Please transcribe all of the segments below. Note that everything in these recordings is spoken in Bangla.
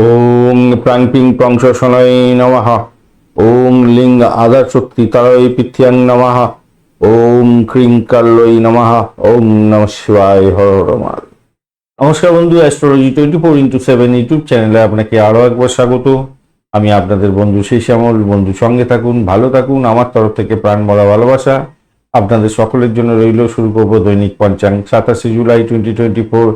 ওং প্রাংপিং কংস শনয় নমঃ। ওং লিং আধার শক্তি তারয় পৃথ্যাং নমঃ। ওং ক্রিং কাল্লই নমঃ। ওং নম শিবায় হর মহাদেব। নমস্কার বন্ধু astrology twenty four into seven YouTube চ্যানেলে আপনাকে আরও একবার স্বাগত। আমি আপনাদের বন্ধু সেই শ্যামল। বন্ধু সঙ্গে থাকুন, ভালো থাকুন, আমার তরফ থেকে প্রাণ বলা ভালোবাসা। আপনাদের সকলের জন্য রইল শুরু করব দৈনিক পঞ্চাঙ্গ সাতাশে জুলাই টোয়েন্টি টোয়েন্টি ফোর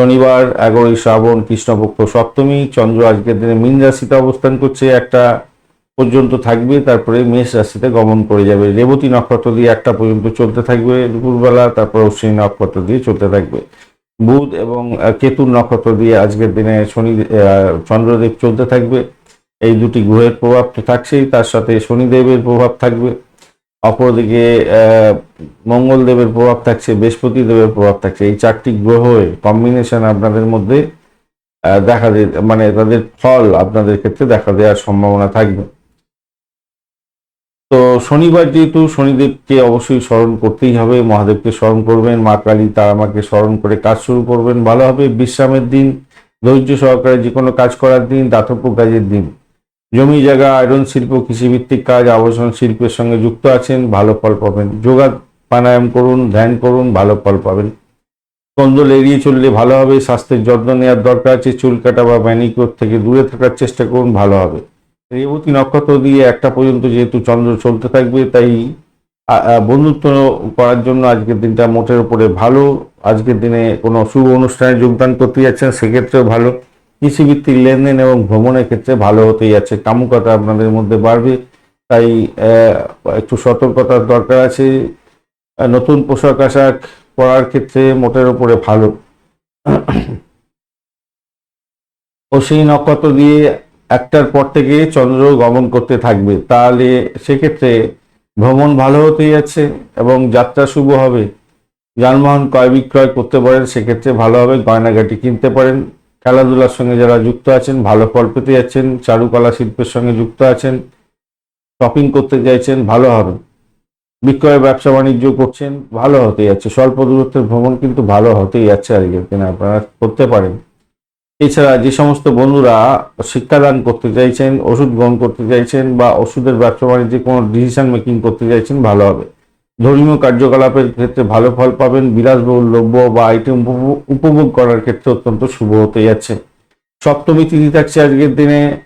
শনিবার, এগারোই শ্রাবণ, কৃষ্ণপক্ষ সপ্তমী, চন্দ্র আজকের দিনে মীন রাশিতে অবস্থান করছে, একটা পর্যন্ত থাকবে, তারপরে মেষ রাশিতে গমন করে যাবে। রেবতী নক্ষত্র দিয়ে একটা পর্যন্ত চলতে থাকবে, দুপুরবেলা, তারপর অশ্বিনী নক্ষত্র দিয়ে চলতে থাকবে। বুধ এবং কেতুর নক্ষত্র দিয়ে আজকের দিনে শনি চন্দ্রদেব চলতে থাকবে। এই দুটি গ্রহের প্রভাব তো থাকছেই, তার সাথে শনিদেবের প্রভাব থাকবে। অপরদিকে মঙ্গলদেবের প্রভাব থাকছে বৃহস্পতি দেবের প্রভাব থাকছে। এই চারটি গ্রহের কম্বিনেশন আপনাদের মধ্যে দেখা দে মানে তাদের ফল আপনাদের ক্ষেত্রে দেখা দেওয়ার সম্ভাবনা থাকবে। তো শনিবার যেহেতু শনিদেবকে অবশ্যই স্মরণ করতেই হবে, মহাদেবকে স্মরণ করবেন, মা কালী তারামাকে স্মরণ করে কাজ শুরু করবেন। ভালো হবে, বিশ্রামের দিন, ধৈর্য সহকারে যে কোনো কাজ করার দিন, দাতব্য কাজের দিন। জমি জায়গা, আয়রন শিল্প, কৃষিভিত্তিক কাজ, আবাসন শিল্পের সঙ্গে যুক্ত আছেন, ভালো ফল পাবেন। যোগা প্রাণায়াম করুন, ধ্যান করুন, ভালো ফল পাবেন। কন্দল এড়িয়ে চললে ভালো হবে, স্বাস্থ্যের যত্ন নেওয়ার দরকার আছে, চুল কাটা বা ম্যানিকিওর থেকে দূরে থাকার চেষ্টা করুন, ভালো হবে। রেবতী নক্ষত্র দিয়ে একটা পর্যন্ত যেহেতু চন্দ্র চলতে থাকবে, তাই বন্ধুত্ব করার জন্য আজকের দিনটা মোটের উপরে ভালো। আজকের দিনে কোনো শুভ অনুষ্ঠানে যোগদান করতে যাচ্ছেন, সেক্ষেত্রেও ভালো। কৃষিভিত্তিক লেনদেন এবং ভ্রমণের ক্ষেত্রে ভালো হতে যাচ্ছে। কামুকতা আপনাদের মধ্যে বাড়বে, তাই একটু সতর্কতার দরকার আছে। নতুন পোশাক আশাক পরার ক্ষেত্রে মোটের উপরে ভালো। ও সেই নক্ষত্র দিয়ে একটার পর থেকে চন্দ্র গমন করতে থাকবে। তাহলে সেক্ষেত্রে ভ্রমণ ভালো হতে যাচ্ছে এবং যাত্রা শুভ হবে। যানবাহন ক্রয় বিক্রয় করতে পারেন, সেক্ষেত্রে ভালো হবে। গয়নাগাটি কিনতে পারেন। খেলাধুলার সঙ্গে যারা যুক্ত আছেন, ভালো ফল পেতে যাচ্ছেন, চারুকলা শিল্পের সঙ্গে যুক্ত আছেন শপিং করতে চাইছেন, ভালো হবে। বিক্রয় ব্যবসা বাণিজ্য করছেন, ভালো হতে যাচ্ছে। স্বল্প দূরত্বের ভ্রমণ কিন্তু ভালো হতেই যাচ্ছে আজকের দিনে আপনারা করতে পারেন। এছাড়া যে সমস্ত বন্ধুরা শিক্ষাদান করতে চাইছেন, ওষুধ গ্রহণ করতে চাইছেন বা ওষুধের ব্যবসা বাণিজ্যে কোনো ডিসিশন মেকিং করতে চাইছেন, ভালো হবে। ধর্মীয় কার্যকলাপের ক্ষেত্রে ভালো ফল পাবেন, বিলাসবহুল দ্রব্য বা আইটেম উপভোগ- করার ক্ষেত্রে অত্যন্ত শুভ হতে যাচ্ছে সপ্তমী তিথি থাকছে আজকের দিনে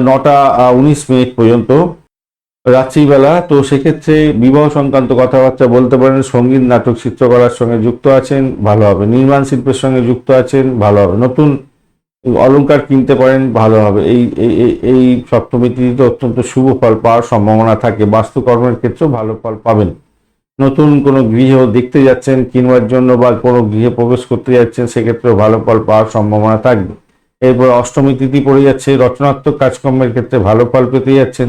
নটা উনিশ মিনিট পর্যন্ত, রাত্রিবেলা। তো সেক্ষেত্রে বিবাহ সংক্রান্ত কথাবার্তা বলতে পারেন, সংগীত, নাটক, চিত্রকলার সঙ্গে যুক্ত আছেন, ভালো হবে। নির্মাণ শিল্পের সঙ্গে যুক্ত আছেন, ভালো হবে। নতুন অলংকার কিনতে পারেন, ভালো হবে। এই- এই সপ্তমী তিথিতে অত্যন্ত শুভ ফল পাওয়ার সম্ভাবনা থাকে। বাস্তুকর্মের ক্ষেত্রেও ভালো ফল পাবেন। নতুন কোনো গৃহ দেখতে যাচ্ছেন, কিনবার জন্য বা কোনো গৃহে প্রবেশ করতে যাচ্ছেন, সেক্ষেত্রেও ভালো ফল পাওয়ার সম্ভাবনা থাকবে। এরপর অষ্টমী তিথি পড়ে যাচ্ছে, রচনাত্মক কাজকর্মের ক্ষেত্রে ভালো ফল পেতে যাচ্ছেন,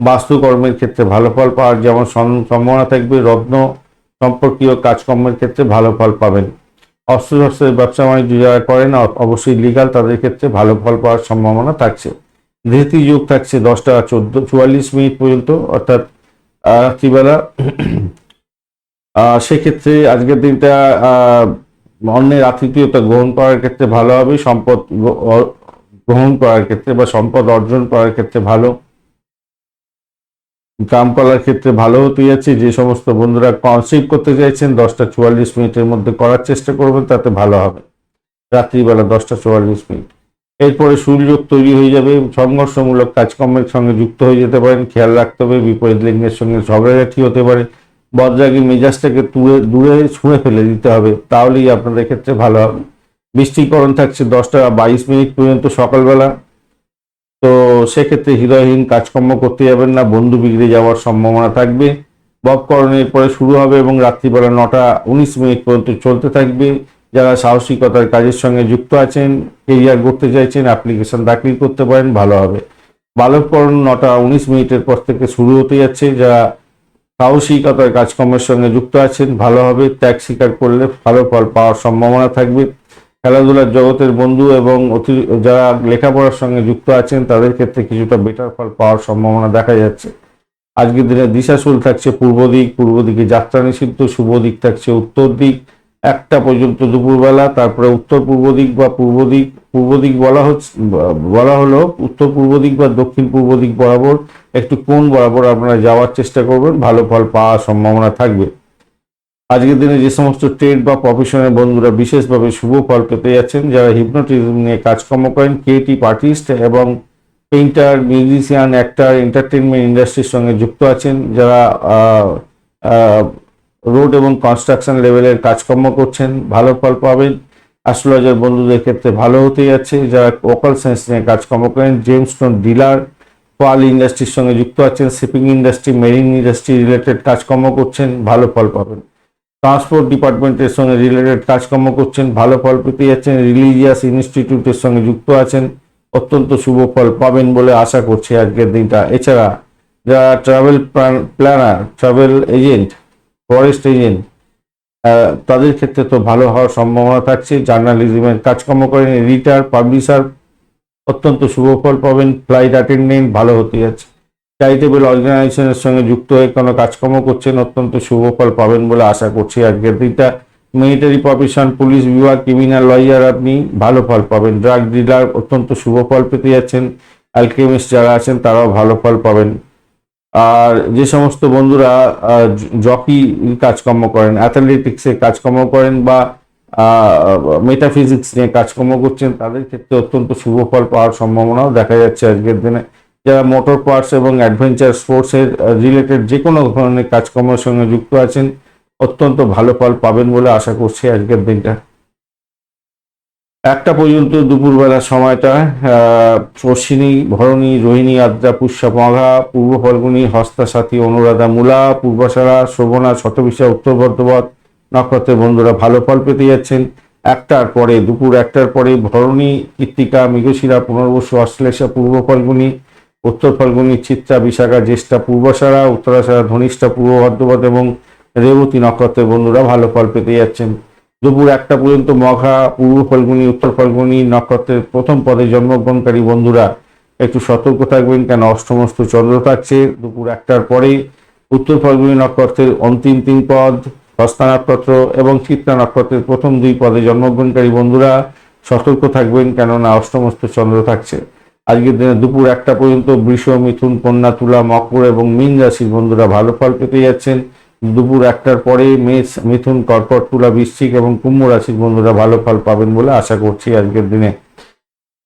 বাস্তুকর্মের ক্ষেত্রে ভালো ফল পাওয়ার যেমন সম্ভাবনা থাকবে, রত্ন সম্পর্কীয় কাজকর্মের ক্ষেত্রে ভালো ফল পাবেন। অস্ত্রশস্ত্রের ব্যবসা বাণিজ্য যারা করেন অবশ্যই লিগাল তাদের ক্ষেত্রে ভালো ফল পাওয়ার সম্ভাবনা থাকছে। ধৃতি যোগ থাকছে দশটা চোদ্দ, চুয়াল্লিশ মিনিট পর্যন্ত, অর্থাৎ রাত্রিবেলা সেক্ষেত্রে আজকের দিনটা অন্যের আতিথেয়তা গ্রহণ করার ক্ষেত্রে ভালো হবে, সম্পদ গ্রহণ করার ক্ষেত্রে বা সম্পদ অর্জন করার ক্ষেত্রে ভালো। কাম করার ক্ষেত্রে ভালো হতে যাচ্ছে, যে সমস্ত বন্ধুরা কনসিভ করতে চাইছেন, দশটা চুয়াল্লিশ মিনিটের মধ্যে করার চেষ্টা করবেন, তাতে ভালো হবে। রাত্রিবেলা দশটা চুয়াল্লিশ মিনিট। এরপরে সূর্যোগ তৈরি হয়ে যাবে, সংঘর্ষমূলক কাজকর্মের সঙ্গে যুক্ত হয়ে যেতে পারেন, খেয়াল রাখতে হবে, বিপরীত লিঙ্গের সঙ্গে ঝগড়াঝাটি হতে পারে। বজ্রাগী মেজাজটাকে তুলে, দূরে ছুঁড়ে ফেলে দিতে হবে, তাহলেই আপনাদের ক্ষেত্রে ভালো হবে। বৃষ্টিকরণ থাকছে দশটা বাইশ মিনিট পর্যন্ত সকালবেলা। তো সেক্ষেত্রে হৃদয়হীন কাজকর্ম করতে যাবেন না, বন্ধু বিগড়ে যাওয়ার সম্ভাবনা থাকবে। ববকরণের পরে শুরু হবে এবং রাত্রিবেলা নটা উনিশ মিনিট পর্যন্ত চলতে থাকবে। যারা সাহসিকতার কাজের সঙ্গে যুক্ত আছেন, কেরিয়ার করতে চাইছেন, অ্যাপ্লিকেশন দাখিল করতে পারেন, ভালো হবে। বালককরণ নটা উনিশ মিনিটের পর থেকে শুরু হতে যাচ্ছে। যারা সাহসিকতার কাজকর্মের সঙ্গে যুক্ত আছেন ভালোভাবে ত্যাগ স্বীকার করলে ভালো ফল পাওয়ার সম্ভাবনা থাকবে। খেলাধুলার জগতের বন্ধু এবং অতি, যারা লেখাপড়ার সঙ্গে যুক্ত আছেন, তাদের ক্ষেত্রে কিছুটা বেটার ফল পাওয়ার সম্ভাবনা দেখা যাচ্ছে। আজকের দিনে দিশাশুল থাকছে পূর্ব দিক, পূর্ব দিকে যাত্রা নিষিদ্ধ, শুভ দিক থাকছে উত্তর দিক। একটা পর্যন্ত দুপুরবেলা, তারপরে উত্তর পূর্ব দিক বা পূর্ব দিক পূর্ব দিক বলা হচ্ছে বলা হলো উত্তর পূর্ব দিক বা দক্ষিণ পূর্ব দিক বরাবর, একটু কোন বরাবর আপনারা যাওয়ার চেষ্টা করবেন, ভালো ফল পাওয়ার সম্ভাবনা থাকবে। আজকের দিনে যে সমস্ত ট্রেড বা প্রফেশনের বন্ধুরা বিশেষভাবে শুভ ফল পেতে যাচ্ছেন, যারা হিপনোটিজম নিয়ে কাজকর্ম করেন ক্রিয়েটিভ আর্টিস্ট এবং পেইন্টার মিউজিশিয়ান অ্যাক্টার এন্টারটেনমেন্ট ইন্ডাস্ট্রির সঙ্গে যুক্ত আছেন, যারা রোড এবং কনস্ট্রাকশন লেভেলের কাজকর্ম করছেন, ভালো ফল পাবেন। অ্যাস্ট্রোলজার বন্ধুদের ক্ষেত্রে ভালো হতে যাচ্ছে। যারা ওকাল সায়েন্স নিয়ে কাজকর্ম করেন জেমস জেমস্টোন ডিলার পাল ইন্ডাস্ট্রির সঙ্গে যুক্ত আছেন shipping industry marine industry related কাজকর্ম করছেন, ভালো ফল পাবেন। ট্রান্সপোর্ট ডিপার্টমেন্টের সঙ্গে রিলেটেড কাজকর্ম করছেন, ভালো ফল পেতে যাচ্ছেন। রিলিজিয়াস ইনস্টিটিউটের সঙ্গে যুক্ত আছেন, অত্যন্ত শুভ ফল পাবেন বলে আশা করছি আজকের দিনটা। এছাড়া, যারা travel planner travel agent forest agent তাদের ক্ষেত্রে তো ভালো হওয়ার সম্ভাবনা থাকছে। জার্নালিজমের কাজকর্ম করেন এডিটার পাবলিশার অত্যন্ত শুভ ফল পাবেন। ফ্লাইট অ্যাটেন্ডেন্ট ভালো হতে যাচ্ছে। চ্যারিটেবল অর্গানাইজেশনের সঙ্গে যুক্ত হয়ে কোনো কাজকর্ম করছেন, অত্যন্ত শুভ ফল পাবেন বলে আশা করছি আজকের দিনটা। মিলিটারি প্রফেশন পুলিশ বিভাগ ক্রিমিনাল লয়ার আপনি ভালো ফল পাবেন। ড্রাগ ডিলার অত্যন্ত শুভ ফল পেতে যাচ্ছেন। অ্যালকেমিস্ট যারা আছেন, তারাও ভালো ফল পাবেন। আর যে সমস্ত বন্ধুরা জকি কাজকর্ম করেন অ্যাথলেটিক্সে কাজকর্ম করেন বা মেটাফিজিক্স নিয়ে কাজকর্ম করছেন, তাদের ক্ষেত্রে অত্যন্ত শুভ ফল পাওয়ার সম্ভাবনাও দেখা যাচ্ছে আজকের দিনে। যারা মোটর পার্টস এবং অ্যাডভেঞ্চার স্পোর্টসের রিলেটেড যে কোনো ধরনের কাজকর্মের সঙ্গে যুক্ত আছেন, অত্যন্ত ভালো ফল পাবেন বলে আশা করছি আজকের দিনটা। একটা পর্যন্ত দুপুরবেলার সময়টা অশ্বিনী ভরণী, রোহিণী, আদ্রা, পুষ্যা মঘা পূর্ব ফল্গুনী হস্তা সাথী অনুরাধা, মূলা, পূর্বাশারা, শোভনা শতবিশা উত্তর বর্ধমান, নক্ষত্রের বন্ধুরা ভালো ফল পেতে যাচ্ছেন। একটার পরে, দুপুর একটার পরে ভরণী কৃত্তিকা মৃগশিরা, পুনর্বসু, অশ্লেষা, পূর্ব ফল্গুনী, উত্তর ফল্গুনী, চিত্রা, বিশাখা, জ্যেষ্ঠা, পূর্বাশারা, উত্তরাশারা, ধনিষ্ঠা, পূর্ব বর্ধমান এবং রেবতী নক্ষত্রের বন্ধুরা ভালো ফল পেতে যাচ্ছেন। দুপুর একটা পর্যন্ত মঘা, পূর্ব ফল্গুনি, উত্তর ফল্গুনি নক্ষত্রের প্রথম পদে জন্মগ্রহণকারী বন্ধুরা, একটু সতর্ক থাকবেন কেন? অষ্টমস্ত চন্দ্র থাকছে, দুপুর একটার পরে উত্তর ফল্গুনি নক্ষত্রের অন্তিম তিন পদ, হস্তা নক্ষত্র এবং চিত্রা নক্ষত্রের প্রথম দুই পদে জন্মগ্রহণকারী বন্ধুরা, সতর্ক থাকবেন কেননা অষ্টমস্ত চন্দ্র থাকছে। আজকের দিনে দুপুর একটা পর্যন্ত বৃষ, মিথুন, কন্যা, তুলা, মকর এবং মীন রাশির বন্ধুরা ভালো ফল পেতে যাচ্ছেন। দুপুর একটার পরে মেষ, মিথুন, কর্কট, তুলা, বৃশ্চিক এবং কুম্ভ রাশির বন্ধুরা ভালো ফল পাবেন বলে আশা করছি আজকের দিনে।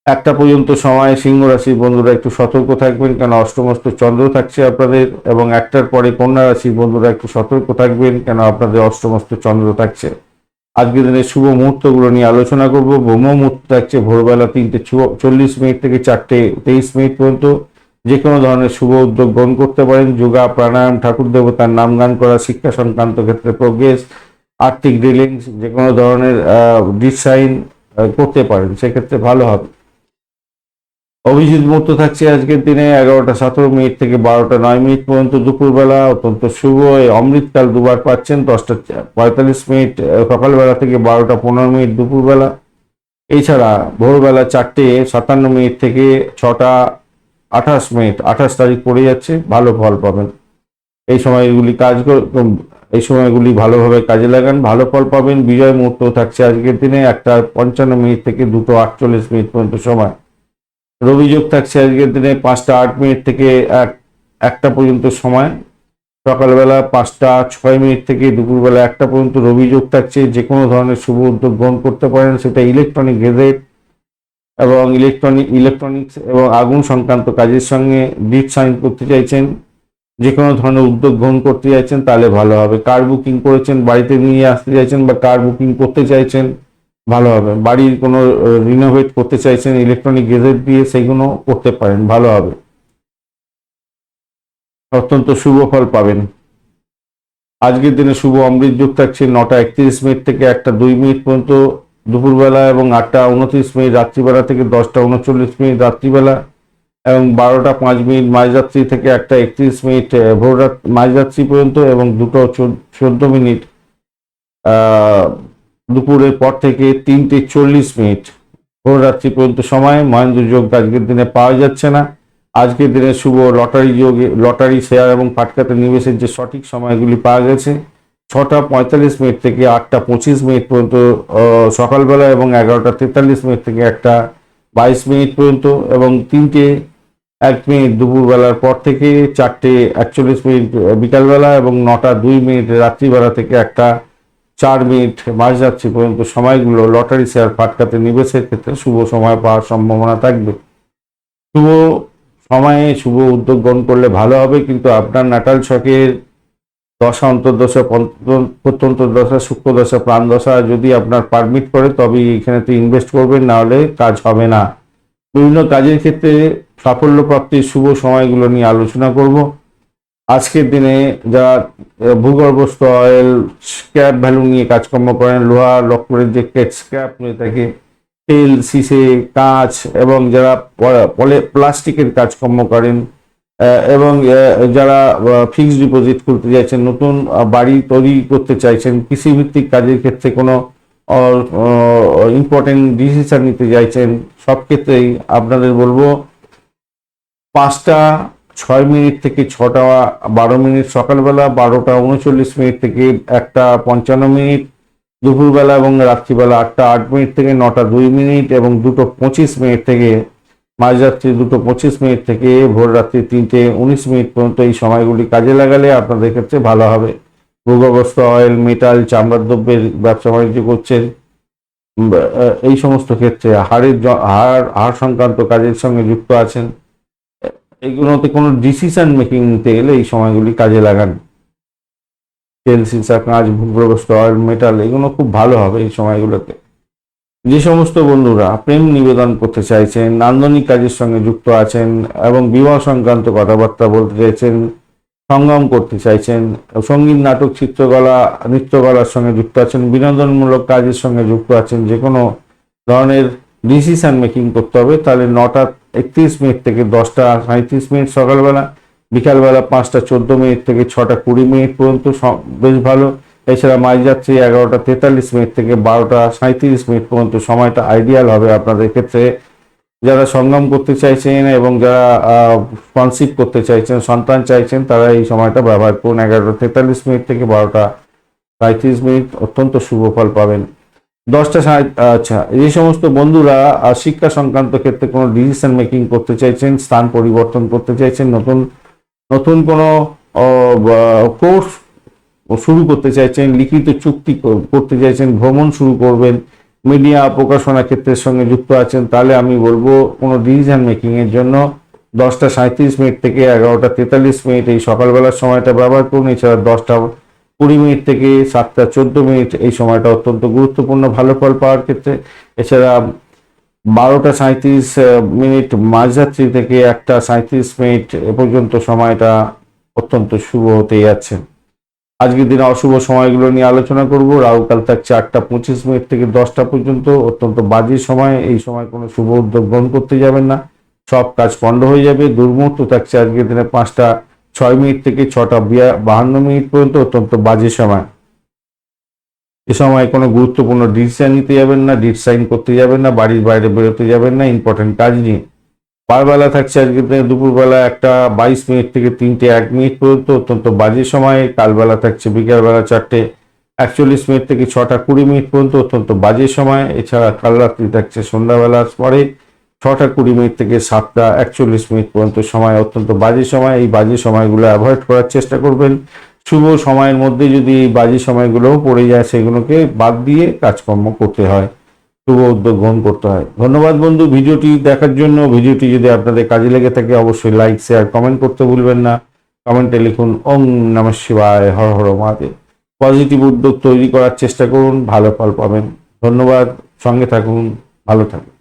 একটা পর্যন্ত সময় সিংহ রাশির বন্ধুরা একটু সতর্ক থাকবেন কেন অষ্টমস্ত চন্দ্র থাকছে আপনাদের এবং একটার পরে কন্যা রাশির বন্ধুরা একটু সতর্ক থাকবেন কেন আপনাদের অষ্টমস্ত চন্দ্র থাকছে। আজকের দিনে শুভ মুহূর্তগুলো নিয়ে আলোচনা করব। ব্রহ্ম মুহূর্ত থাকছে ভোরবেলা তিনটে চল্লিশ মিনিট থেকে চারটে তেইশ মিনিট পর্যন্ত। যে কোনো ধরনের শুভ উদ্যোগ গ্রহণ করতে পারেন। যোগা, প্রাণায়াম, ঠাকুর দেবতার নাম গান করা, শিক্ষা সংক্রান্ত ক্ষেত্রে প্রোগ্রেস আর্থিক ডিলিংস যে কোনো ধরনের ডিসাইন করতে পারেন, সেক্ষেত্রে ভালো হবে। অভিজিৎ মুহূর্ত থাকছে আজকের দিনে এগারোটা সতেরো মিনিট থেকে বারোটা নয় মিনিট পর্যন্ত দুপুরবেলা, অত্যন্ত শুভ। অমৃতকাল দুবার পাচ্ছেন, দশটা পঁয়তাল্লিশ মিনিট সকালবেলা থেকে বারোটা পনেরো মিনিট দুপুরবেলা। এছাড়া ভোরবেলা চারটে সাতান্ন মিনিট থেকে ছটা আঠাশ মিনিট, আঠাশ তারিখ পড়ে যাচ্ছে, ভালো ফল পাবেন। এই সময়গুলি কাজ এই সময়গুলি ভালোভাবে কাজে লাগান, ভালো ফল পাবেন, বিজয় মুহূর্ত থাকছে আজকের দিনে, একটা পঞ্চান্ন মিনিট থেকে দুটো আটচল্লিশ মিনিট পর্যন্ত সময়। রবিযোগ থাকছে আজকের দিনে পাঁচটা আট মিনিট থেকে এক, একটা পর্যন্ত সময়। সকালবেলা পাঁচটা ছয় মিনিট থেকে দুপুরবেলা একটা পর্যন্ত রবিযোগ থাকছে, যে কোনো ধরনের শুভ উদ্যোগ গ্রহণ করতে পারেন, সেটা ইলেকট্রনিক গেজেট এবং ইলেকট্রনিক ইলেকট্রনিক্স এবং আগুন সংক্রান্ত কাজের সঙ্গে ডিট সাইন করতে চাইছেন যে কোনো ধরনের উদ্যোগ গ্রহণ করতে চাইছেন তাহলে ভালো হবে। কার বুকিং করেছেন, বাড়িতে নিয়ে আসতে চাইছেন বা কার বুকিং করতে চাইছেন, ভালো হবে। বাড়ির কোনো রিনোভেট করতে চাইছেন ইলেকট্রনিক গেজেট দিয়ে সেগুলো করতে পারেন, ভালো হবে। অত্যন্ত শুভ ফল পাবেন। আজকের দিনে শুভ অমৃত যুগ থাকছে নটা একত্রিশ মিনিট থেকে একটা দুই মিনিট পর্যন্ত। দুপুরবেলা এবং আটটা উনত্রিশ মিনিট, রাত্রিবেলা থেকে দশটা উনচল্লিশ মিনিট, রাত্রিবেলা এবং বারোটা পাঁচ মিনিট, মাঝরাত্রি থেকে একটা একত্রিশ মিনিট ভোর রাত মাঝরাত্রি পর্যন্ত এবং দুটো চোদ্দ মিনিট দুপুরের পর থেকে তিনটে চল্লিশ মিনিট ভোর রাত্রি পর্যন্ত সময়। মহেন্দ্র যোগ আজকের দিনে পাওয়া যাচ্ছে না। আজকের দিনে শুভ লটারি যোগে লটারি, শেয়ার এবং ফাটকাতে নিবেশের যে সঠিক সময়গুলি পাওয়া গেছে ছটা পঁয়তাল্লিশ মিনিট থেকে আটটা পঁচিশ মিনিট পর্যন্ত সকালবেলা এবং এগারোটা তেতাল্লিশ মিনিট থেকে একটা বাইশ মিনিট পর্যন্ত এবং তিনটে এক মিনিট দুপুরবেলার পর থেকে চারটে একচল্লিশ মিনিট বিকালবেলা এবং নটা দুই মিনিট রাত্রিবেলা থেকে একটা চার মিনিট মাঝরাত্রি পর্যন্ত সময়গুলো লটারি শেয়ার ফাটকাতে নিবেশের ক্ষেত্রে শুভ সময় পাওয়ার সম্ভাবনা থাকবে। শুভ সময়ে শুভ উদ্যোগ গ্রহণ করলে ভালো হবে, কিন্তু আপনার নাটাল ছকের দশা, অন্তর্দশা প্রত্যন্ত দশা সূক্ষ্ম দশা প্রাণ দশা যদি আপনার পারমিট করে, তবে এখানে তো ইনভেস্ট করবেন, না হলে কাজ হবে না। বিভিন্ন কাজের ক্ষেত্রে সাফল্য প্রাপ্তির শুভ সময়গুলো নিয়ে আলোচনা করব। আজকের দিনে যারা ভূগর্ভস্থ অয়েল স্ক্র্যাপ ভ্যালু নিয়ে কাজকর্ম করেন, লোহা লক্করের যে স্ক্র্যাপ হয়ে থাকে তেল শিশে কাঁচ, এবং যারা প্লাস্টিকের কাজকর্ম করেন এবং যারা ফিক্সড ডিপোজিট করতে চাইছেন, নতুন বাড়ি তৈরি করতে চাইছেন, কৃষিভিত্তিক কাজের ক্ষেত্রে কোনো ইম্পর্টেন্ট ডিসিশন নিতে চাইছেন, সব ক্ষেত্রেই আপনাদের বলব, পাঁচটা, ছয় মিনিট থেকে ছটা, বারো মিনিট সকালবেলা, বারোটা উনচল্লিশ মিনিট থেকে একটা পঞ্চান্ন মিনিট, দুপুরবেলা এবং রাত্রিবেলা আটটা আট মিনিট থেকে নটা দুই মিনিট এবং দুটো পঁচিশ মিনিট থেকে মাঝরাত্রি দুটো পঁচিশ মিনিট থেকে ভোর রাত্রি তিনটে উনিশ মিনিট পর্যন্ত এই সময়গুলি কাজে লাগালে আপনাদের ক্ষেত্রে ভালো হবে। ভূগর্ভস্থ অয়েল, মেটাল, চামড়ার দ্রব্যের ব্যবসা বাণিজ্য করছেন এই সমস্ত ক্ষেত্রে হাড়ের হাড় হাড় সংক্রান্ত কাজের সঙ্গে যুক্ত আছেন। এইগুলোতে কোনো ডিসিশন মেকিং নিতে গেলে এই সময়গুলি কাজে লাগান। তেল সিসা কাঁচ, ভূগর্ভস্থ, অয়েল, মেটাল, এগুলো খুব ভালো হবে এই সময়গুলোতে। যে সমস্ত বন্ধুরা প্রেম নিবেদন করতে চাইছেন, নান্দনিক কাজের সঙ্গে যুক্ত আছেন এবং বিবাহ সংক্রান্ত কথাবার্তা বলতে চাইছেন, সঙ্গম করতে চাইছেন, সংগীত, নাটক, চিত্রকলা, নৃত্যকলার সঙ্গে যুক্ত আছেন, বিনোদনমূলক কাজের সঙ্গে যুক্ত আছেন, যে কোনো ধরনের ডিসিশন মেকিং করতে হবে, তাহলে নটা একত্রিশ মিনিট থেকে দশটা সাঁত্রিশ মিনিট সকালবেলা, বিকালবেলা পাঁচটা চোদ্দ মিনিট থেকে ছটা কুড়ি মিনিট পর্যন্ত বেশ ভালো। এছাড়া মাঝরাত্রি এগারোটা তেতাল্লিশ মিনিট থেকে বারোটা সাঁত্রিশ মিনিট পর্যন্ত সময়টা আইডিয়াল হবে আপনাদের ক্ষেত্রে। যারা সঙ্গম করতে চাইছেন এবং যারা কনসিভ করতে চাইছেন, সন্তান চাইছেন, তারা এই সময়টা ব্যবহার করুন। এগারোটা তেতাল্লিশ মিনিট থেকে বারোটা পঁয়ত্রিশ মিনিট অত্যন্ত শুভ ফল পাবেন। দশটা আচ্ছা এই সমস্ত বন্ধুরা শিক্ষা সংক্রান্ত ক্ষেত্রে কোনো ডিসিশন মেকিং করতে চাইছেন, স্থান পরিবর্তন করতে চাইছেন, নতুন নতুন কোনো কোর্স শুরু করতে চাইছেন, লিখিত চুক্তি করতে চাইছেন, ভ্রমণ শুরু করবেন মিডিয়া প্রকাশনা ক্ষেত্রের সঙ্গে যুক্ত আছেন, তাহলে আমি বলব কোনো ডিসিশন মেকিং এর জন্য দশটা সাঁত্রিশ মিনিট থেকে এগারোটা তেতাল্লিশ মিনিট, এই সকালবেলার সময়টা ব্যবহার করুন, এছাড়া দশটা কুড়ি মিনিট থেকে সাতটা চোদ্দ মিনিট, এই সময়টা অত্যন্ত গুরুত্বপূর্ণ, ভালো ফল পাওয়ার ক্ষেত্রে। এছাড়া বারোটা সাঁত্রিশ মিনিট মাঝরাত্রি থেকে একটা সাঁত্রিশ মিনিট পর্যন্ত সময়টা অত্যন্ত শুভ হতে যাচ্ছে আজকের দিনে অশুভ সময়গুলো নিয়ে আলোচনা করব। রাহুকাল থাকছে আটটা পঁচিশ মিনিট থেকে দশটা পর্যন্ত। অত্যন্ত বাজে সময়। এই সময় কোনো শুভ উদ্যোগ গ্রহণ করতে যাবেন না। সব কাজ পণ্ড হয়ে যাবে। দুর্মুহূর্ত থাকছে আজকের দিনে পাঁচটা ছয় মিনিট থেকে ছটা বাহান্ন মিনিট পর্যন্ত। অত্যন্ত বাজে সময়। এ সময় কোনো গুরুত্বপূর্ণ ডিসিশন নিতে যাবেন না। ডিট সাইন করতে যাবেন না। বাড়ির বাইরে বেরোতে যাবেন না। ইম্পর্টেন্ট কাজ নিয়ে। বারবেলা থাকছে আজকে দুপুরবেলা একটা বাইশ মিনিট থেকে তিনটে এক মিনিট পর্যন্ত, অত্যন্ত বাজে সময়। কালবেলা থাকছে বিকালবেলা চারটে একচল্লিশ মিনিট থেকে ছটা কুড়ি মিনিট পর্যন্ত, অত্যন্ত বাজে সময়। এছাড়া কাল রাত্রি থাকছে সন্ধ্যাবেলার পরে ছটা কুড়ি মিনিট থেকে সাতটা একচল্লিশ মিনিট পর্যন্ত সময়, অত্যন্ত বাজে সময়। এই বাজে সময়গুলো অ্যাভয়েড করার চেষ্টা করবেন। শুভ সময়ের মধ্যে যদি এই বাজে সময়গুলোও পড়ে যায়, সেগুলোকে বাদ দিয়ে কাজকর্ম করতে হয়। শুভ উদ্যোগ গ্রহণ করতে হয়। ধন্যবাদ বন্ধু, ভিডিওটি দেখার জন্য। ভিডিওটি যদি আপনাদের কাজে লেগে থাকে, অবশ্যই লাইক শেয়ার কমেন্ট করতে ভুলবেন না। কমেন্টে লিখুন, ওং নম শিবায়, হর হর মহাদেব। পজিটিভ উদ্যোগ তৈরি করার চেষ্টা করুন, ভালো ফল পাবেন। ধন্যবাদ, সঙ্গে থাকুন, ভালো থাকুন।